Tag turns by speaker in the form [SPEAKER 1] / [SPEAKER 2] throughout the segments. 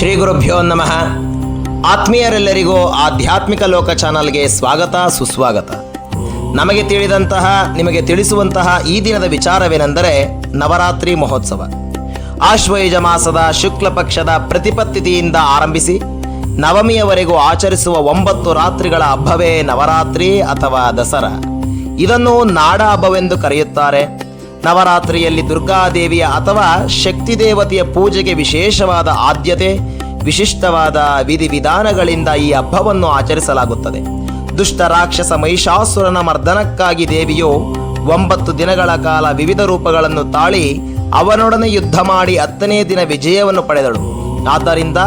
[SPEAKER 1] ಶ್ರೀ ಗುರುಭ್ಯೋ ನಮಃ. ಆತ್ಮೀಯರೆಲ್ಲರಿಗೂ ಆಧ್ಯಾತ್ಮಿಕ ಲೋಕ ಚಾನಲ್ಗೆ ಸ್ವಾಗತ, ಸುಸ್ವಾಗತ. ನಮಗೆ ತಿಳಿದಂತಹ, ನಿಮಗೆ ತಿಳಿಸುವಂತಹ ಈ ದಿನದ ವಿಚಾರವೇನೆಂದರೆ ನವರಾತ್ರಿ ಮಹೋತ್ಸವ. ಆಶ್ವಯುಜ ಮಾಸದ ಶುಕ್ಲ ಪಕ್ಷದ ಪ್ರತಿಪತ್ತಿತಿಯಿಂದ ಆರಂಭಿಸಿ, ನವಮಿಯವರೆಗೂ ಆಚರಿಸುವ ಒಂಬತ್ತು ರಾತ್ರಿಗಳ ಹಬ್ಬವೇ ನವರಾತ್ರಿ ಅಥವಾ ದಸರಾ. ಇದನ್ನು ನಾಡ ಹಬ್ಬವೆಂದು ಕರೆಯುತ್ತಾರೆ. ನವರಾತ್ರಿಯಲ್ಲಿ ದುರ್ಗಾದೇವಿಯ ಅಥವಾ ಶಕ್ತಿ ದೇವತೆಯ ಪೂಜೆಗೆ ವಿಶೇಷವಾದ ಆದ್ಯತೆ, ವಿಶಿಷ್ಟವಾದ ವಿಧಿವಿಧಾನಗಳಿಂದ ಈ ಹಬ್ಬವನ್ನು ಆಚರಿಸಲಾಗುತ್ತದೆ. ದುಷ್ಟ ರಾಕ್ಷಸ ಮಹಿಷಾಸುರನ ಮರ್ದನಕ್ಕಾಗಿ ದೇವಿಯು ಒಂಬತ್ತು ದಿನಗಳ ಕಾಲ ವಿವಿಧ ರೂಪಗಳನ್ನು ತಾಳಿ ಅವನೊಡನೆ ಯುದ್ಧ ಮಾಡಿ ಹತ್ತನೇ ದಿನ ವಿಜಯವನ್ನು ಪಡೆದಳು. ಆದ್ದರಿಂದ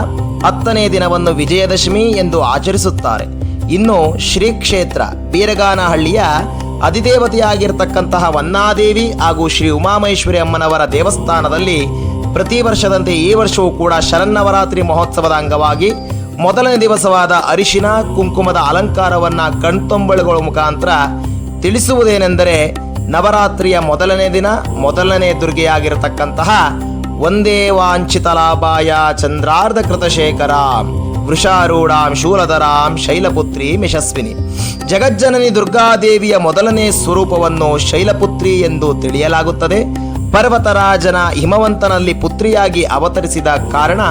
[SPEAKER 1] ಹತ್ತನೇ ದಿನವನ್ನು ವಿಜಯದಶಮಿ ಎಂದು ಆಚರಿಸುತ್ತಾರೆ. ಇನ್ನು ಶ್ರೀ ಕ್ಷೇತ್ರ ಬೀರಗಾನಹಳ್ಳಿಯ ಅಧಿದೇವತೆಯಾಗಿರ್ತಕ್ಕಂತಹ ವನ್ನಾದೇವಿ ಹಾಗೂ ಶ್ರೀ ಉಮಾಮಹೇಶ್ವರಿ ಅಮ್ಮನವರ ದೇವಸ್ಥಾನದಲ್ಲಿ ಪ್ರತಿ ವರ್ಷದಂತೆ ಈ ವರ್ಷವೂ ಕೂಡ ಶರನ್ನವರಾತ್ರಿ ಮಹೋತ್ಸವದ ಅಂಗವಾಗಿ ಮೊದಲನೇ ದಿವಸವಾದ ಅರಿಶಿನ, ಕುಂಕುಮದ ಅಲಂಕಾರವನ್ನ ಕಣ್ತೊಂಬಳುಗಳ ಮುಖಾಂತರ ತಿಳಿಸುವುದೇನೆಂದರೆ ನವರಾತ್ರಿಯ ಮೊದಲನೇ ದಿನ, ಮೊದಲನೇ ದುರ್ಗೆಯಾಗಿರತಕ್ಕಂತಹ ಒಂದೇ ವಾಂಛಿತ ಲಾಭಾಯ ಚಂದ್ರಾರ್ಧ ಕೃತಶೇಖರ ವೃಷಾರೂಢಾಂ ಶೂಲಧರಾಂ ಶೈಲಪುತ್ರಿ ಯಶಸ್ವಿನಿ. ಜಗಜ್ಜನನಿ ದುರ್ಗಾದೇವಿಯ ಮೊದಲನೇ ಸ್ವರೂಪವನ್ನು ಶೈಲಪುತ್ರಿ ಎಂದು ತಿಳಿಯಲಾಗುತ್ತದೆ. ಪರ್ವತರಾಜನ ಹಿಮವಂತನಲ್ಲಿ ಪುತ್ರಿಯಾಗಿ ಅವತರಿಸಿದ ಕಾರಣ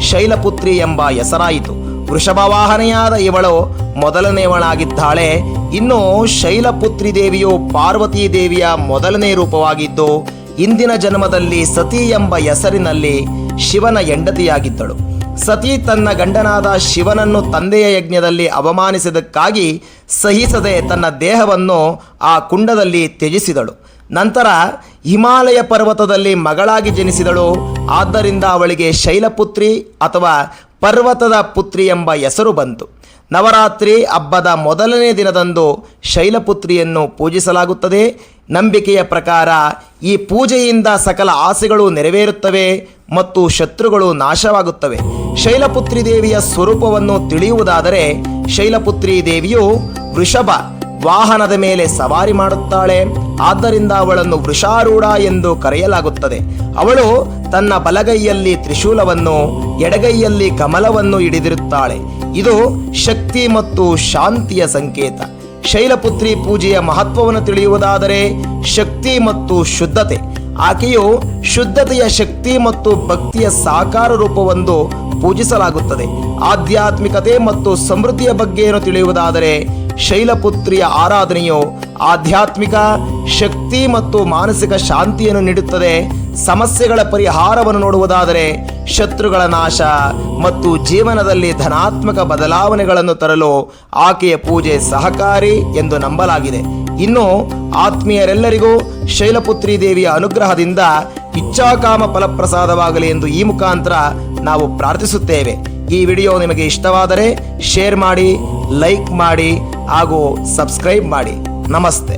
[SPEAKER 1] ಶೈಲಪುತ್ರಿ ಎಂಬ ಹೆಸರಾಯಿತು. ವೃಷಭವಾಹನೆಯಾದ ಇವಳು ಮೊದಲನೆಯವಳಾಗಿದ್ದಾಳೆ. ಇನ್ನು ಶೈಲಪುತ್ರಿ ದೇವಿಯು ಪಾರ್ವತೀ ದೇವಿಯ ಮೊದಲನೇ ರೂಪವಾಗಿದ್ದು, ಇಂದಿನ ಜನ್ಮದಲ್ಲಿ ಸತಿ ಎಂಬ ಹೆಸರಿನಲ್ಲಿ ಶಿವನ ಹೆಂಡತಿಯಾಗಿದ್ದಳು. ಸತಿ ತನ್ನ ಗಂಡನಾದ ಶಿವನನ್ನು ತಂದೆಯ ಯಜ್ಞದಲ್ಲಿ ಅವಮಾನಿಸಿದಕ್ಕಾಗಿ ಸಹಿಸದೆ ತನ್ನ ದೇಹವನ್ನು ಆ ಕುಂಡದಲ್ಲಿ ತ್ಯಜಿಸಿದಳು. ನಂತರ ಹಿಮಾಲಯ ಪರ್ವತದಲ್ಲಿ ಮಗಳಾಗಿ ಜನಿಸಿದಳು. ಆದ್ದರಿಂದ ಅವಳಿಗೆ ಶೈಲಪುತ್ರಿ ಅಥವಾ ಪರ್ವತದ ಪುತ್ರಿ ಎಂಬ ಹೆಸರು ಬಂತು. ನವರಾತ್ರಿ ಹಬ್ಬದ ಮೊದಲನೇ ದಿನದಂದು ಶೈಲಪುತ್ರಿಯನ್ನು ಪೂಜಿಸಲಾಗುತ್ತದೆ. ನಂಬಿಕೆಯ ಪ್ರಕಾರ ಈ ಪೂಜೆಯಿಂದ ಸಕಲ ಆಸೆಗಳು ನೆರವೇರುತ್ತವೆ ಮತ್ತು ಶತ್ರುಗಳು ನಾಶವಾಗುತ್ತವೆ. ಶೈಲಪುತ್ರಿ ದೇವಿಯ ಸ್ವರೂಪವನ್ನು ತಿಳಿಯುವುದಾದರೆ ಶೈಲಪುತ್ರಿ ದೇವಿಯು ವೃಷಭ ವಾಹನದ ಮೇಲೆ ಸವಾರಿ ಮಾಡುತ್ತಾಳೆ. ಆದ್ದರಿಂದ ಅವಳನ್ನು ವೃಷಾರೂಢ ಎಂದು ಕರೆಯಲಾಗುತ್ತದೆ. ಅವಳು ತನ್ನ ಬಲಗೈಯಲ್ಲಿ ತ್ರಿಶೂಲವನ್ನು, ಎಡಗೈಯಲ್ಲಿ ಕಮಲವನ್ನು ಹಿಡಿದಿರುತ್ತಾಳೆ. ಇದು ಶಕ್ತಿ ಮತ್ತು ಶಾಂತಿಯ ಸಂಕೇತ. ಶೈಲಪುತ್ರಿ ಪೂಜೆಯ ಮಹತ್ವವನ್ನು ತಿಳಿಯುವುದಾದರೆ ಶಕ್ತಿ ಮತ್ತು ಶುದ್ಧತೆ. ಆಕೆಯು ಶುದ್ಧತೆಯ ಶಕ್ತಿ ಮತ್ತು ಭಕ್ತಿಯ ಸಾಕಾರ ರೂಪವೊಂದು ಪೂಜಿಸಲಾಗುತ್ತದೆ. ಆಧ್ಯಾತ್ಮಿಕತೆ ಮತ್ತು ಸಮೃದ್ಧಿಯ ಬಗ್ಗೆಯನ್ನು ತಿಳಿಯುವುದಾದರೆ ಶೈಲಪುತ್ರಿಯ ಆರಾಧನೆಯು ಆಧ್ಯಾತ್ಮಿಕ ಶಕ್ತಿ ಮತ್ತು ಮಾನಸಿಕ ಶಾಂತಿಯನ್ನು ನೀಡುತ್ತದೆ. ಸಮಸ್ಯೆಗಳ ಪರಿಹಾರವನ್ನು ನೋಡುವುದಾದರೆ ಶತ್ರುಗಳ ನಾಶ ಮತ್ತು ಜೀವನದಲ್ಲಿ ಧನಾತ್ಮಕ ಬದಲಾವಣೆಗಳನ್ನು ತರಲು ಆಕೆಯ ಪೂಜೆ ಸಹಕಾರಿ ಎಂದು ನಂಬಲಾಗಿದೆ. ಇನ್ನು ಆತ್ಮೀಯರೆಲ್ಲರಿಗೂ ಶೈಲಪುತ್ರಿ ದೇವಿಯ ಅನುಗ್ರಹದಿಂದ ಇಚ್ಛಾಕಾಮ ಫಲಪ್ರಸಾದವಾಗಲಿ ಎಂದು ಈ ಮುಖಾಂತರ ನಾವು ಪ್ರಾರ್ಥಿಸುತ್ತೇವೆ. ಈ ವಿಡಿಯೋ ನಿಮಗೆ ಇಷ್ಟವಾದರೆ ಶೇರ್ ಮಾಡಿ ಲೈಕ್ ಮಾಡಿ ಹಾಗೂ ಸಬ್ಸ್ಕ್ರೈಬ್ ಮಾಡಿ. ನಮಸ್ತೆ.